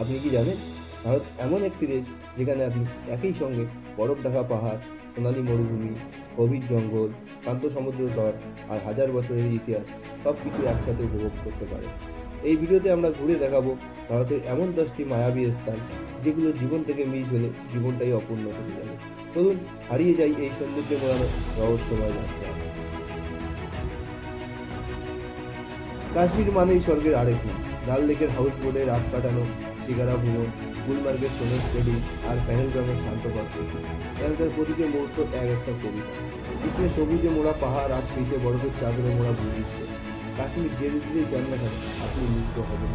আপনি কি জানেন? ভারত এমন একটি দেশ যেখানে আপনি একই সঙ্গে বরফ ঢাকা পাহাড়, সোনালী মরুভূমি, গভীর জঙ্গল, শান্ত সমুদ্র তট আর হাজার বছরের ইতিহাস সব কিছু একসাথে উপভোগ করতে পারেন। এই ভিডিওতে আমরা ঘুরে দেখাবো ভারতের এমন দশটি মায়াবী স্থান যেগুলো জীবন থেকে মিস হলে জীবনটাই অপূর্ণ হয়ে যাবে চলুন, হারিয়ে যাই এই সৌন্দর্য মোড়ানো রহস্যময় যাত্রা। কাশ্মীর মানেই স্বর্গের আরেক ডাল লেকের হাউস বোটে রাত কাটানো শিকারা ভ্রমণ গুলমার্গের সোনের স্টেডি আর পেহেলগামের শান্ত প্রকৃতি এখানকার প্রতিটি মুহূর্ত এক একটা কবিতা। গ্রীষ্মে সবুজে মোড়া পাহাড় আর শীতে বরফের চাদরে মোড়া ভূদৃশ্য কাশ্মীর যে দিকেই যান না আপনি মুগ্ধ হবেন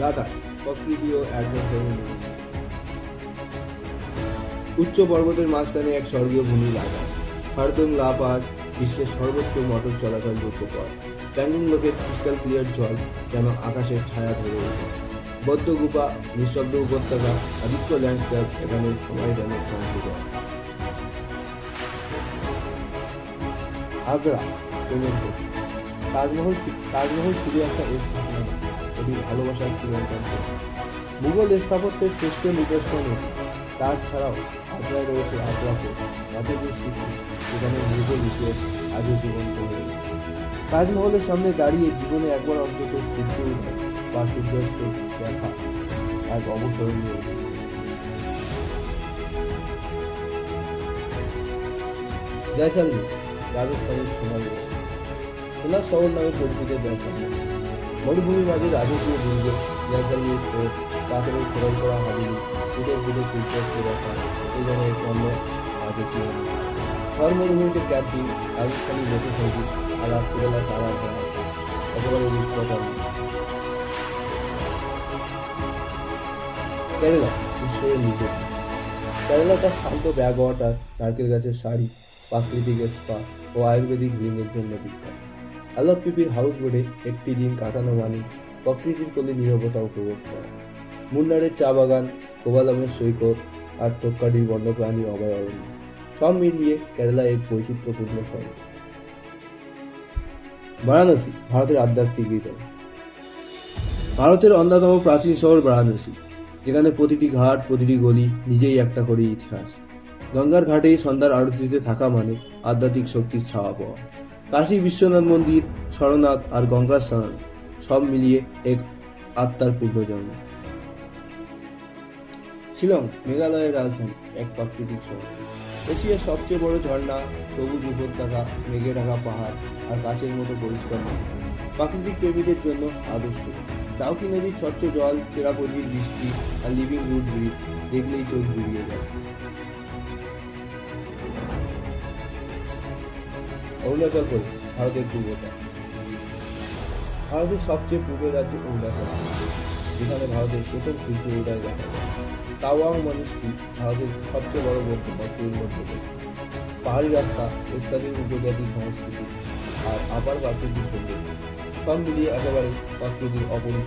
লাদাখ, প্রকৃতি ও উচ্চ পর্বতের মাঝখানে এক স্বর্গীয় ভূমি লাদাখ। হারদং লা পাস বিশ্বের সর্বোচ্চ মোটর চলাচল যুক্ত পথ। প্যাঙ্গিং লোকের ক্রিস্টাল ক্লিয়ার জল যেন আকাশের ছায়া ধরে বদ্ধ গুপা নিঃশব্দ উপত্যকা, আদিত্য ল্যান্ডস্কেপ এখানে সময় যেন আগ্রা তাজমহল তাজমহল শুধু একটা স্থাপনা এটি ভালোবাসার চিরন্তন। মুঘল স্থাপত্যের শ্রেষ্ঠ নিদর্শন এটি। তাজ ছাড়াও আগ্রায় রয়েছে আগ্রা ফোর্ট রাতেপুর স্মৃতি, যেখানে মুঘল ইতিহাস আজও জীবন্ত হয়ে। তাজমহলের সামনে দাঁড়িয়ে জীবনে একবার অন্তত সূর্য উদয় বা সূর্যাস্ত দেখা এক অবসরণীয়। জয়সালমীর রাজস্থানের সোনার সোনার শহর নামে পরিচিত জয়সালমীর মরুভূমির মাঝে রাজকীয় দুর্গ জয়সালমীর ফোর্ট পাথরের খোদাই করা হাবিলি ফুটে ফুটে সূর্যাস্ত দেখা, এই যেন এক রাজকীয়। থর মরুভূমিতে ক্যাম্পিং রাজস্থানী লোকসঙ্গীত আর রাত্রিবেলা তারা দেখা একেবারে কেরালা ঈশ্বরের নিজের কেরালা তার শান্ত ব্যাগ নারকেল গাছের শাড়ি প্রাকৃতিক স্পা ও আয়ুর্বেদিক রিংয়ের জন্য বিখ্যাত আলোক পিপির হাউস বোটে একটি দিন কাটানো মানে প্রকৃতির কোলে নীরবতা উপভোগ করা মুন্নারের চা বাগান কোবালামের সৈকত আর তোক্কাডির বন্যপ্রাণী অভয়ারণ্য সব মিলিয়ে কেরালা এক বৈচিত্র্যপূর্ণ শহর বারাণসী, ভারতের আধ্যাত্মিক হৃদয় ভারতের অন্যতম প্রাচীন শহর বারাণসী, যেখানে প্রতিটি ঘাট, প্রতিটি গলি নিজেই একটা করে ইতিহাস। গঙ্গার ঘাটে সন্ধ্যার আরতিতে থাকা মানে আধ্যাত্মিক শক্তির ছাওয়া পাওয়া। কাশী বিশ্বনাথ মন্দির, সরনাথ আর গঙ্গা স্নান সব মিলিয়ে এক আত্মার পূর্বজন্ম শিলং মেঘালয়ের রাজধানী এক প্রাকৃতিক শহর। এশিয়ার সবচেয়ে বড় ঝর্ণা সবুজ উপত্যকা মেঘে ঢাকা পাহাড় আর কাছের মতো পরিষ্কার প্রাকৃতিক প্রেমীদের জন্য আদর্শ। ডাউকি নদীর স্বচ্ছ জল চেরাপুঞ্জির বৃষ্টি আর লিভিং রুট ব্রিজ দেখলেই চোখ জুড়িয়ে যায়। অরুণাচল প্রদেশ ভারতের পূর্বটা ভারতের সবচেয়ে পূর্বের রাজ্য অরুণাচল। প্রদেশ, যেখানে ভারতের প্রথম সূর্য উদয় দেখা যায়। তাওয়াং মানুষটি ভারতের সবচেয়ে বড় মঠগুলির মধ্যে পাহাড়ি রাস্তা, স্থানীয় উপজাতি সংস্কৃতি আর আবার প্রাকৃতিক সৌন্দর্য সব মিলিয়ে একেবারে প্রকৃতির অপরূপ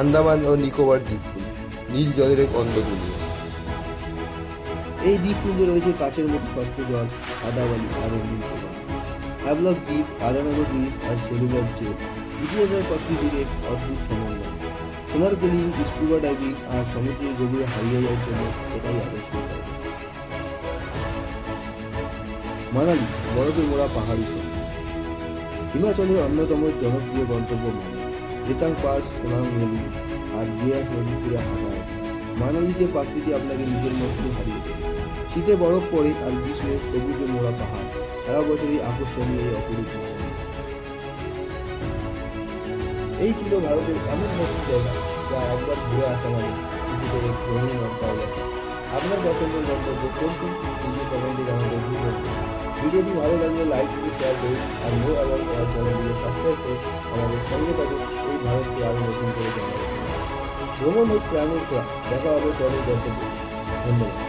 আন্দামান ও নিকোবর দ্বীপপুঞ্জ, নীল জলের এক অন্ধ দুনিয়া এই দ্বীপপুঞ্জে রয়েছে কাছের মতো স্বচ্ছ জল, আদাবালি আর প্রবাহ হ্যাভলক দ্বীপ, রাজানগর ব্রিজ আর সেলুলার জেল ইতিহাস আর প্রকৃতির এক অদ্ভুত সমন্বয় সোনার গেলিং, স্কুবা ডাইভিং আর সমুদ্রের গভীরে হারিয়ে যাওয়ার জন্য এটাই জায়গা। মানালি বরফে মোড়া পাহাড়ি শহর হিমাচলের অন্যতম জনপ্রিয় গন্তব্য মানালি। রেতাং পাস, সোনাং ভ্যালি আর বিয়াস নদীর তীরে হাঁটা। মানালিতে প্রকৃতি আপনাকে নিজের মধ্যে হারিয়ে দেবে। শীতে বরফ পড়ে আর গ্রীষ্মে সবুজে মোড়া পাহাড়। সারা বছরই আকর্ষণীয় এই অপরূপ এই ছিল ভারতের এমন মতো জায়গা যা একবার ঘুরে আসা মানে স্মৃতিতে এক রঙিন অধ্যায় আপনার পছন্দের গন্তব্য কোনটি নিজের কমেন্টে জানাতে ভুলবেন না। ভিডিওটি ভালো লাগলে লাইক দিয়ে শেয়ার করুন, আর মোর আবার করার চ্যানেলটিকে সাবস্ক্রাইব করে আমাদের সঙ্গে থাকুন, এই ভারতকে আরও নতুন করে জানার জন্য। ভ্রমণ হোক প্রাণের দেখা হবে পরের গন্তব্যে। ধন্যবাদ।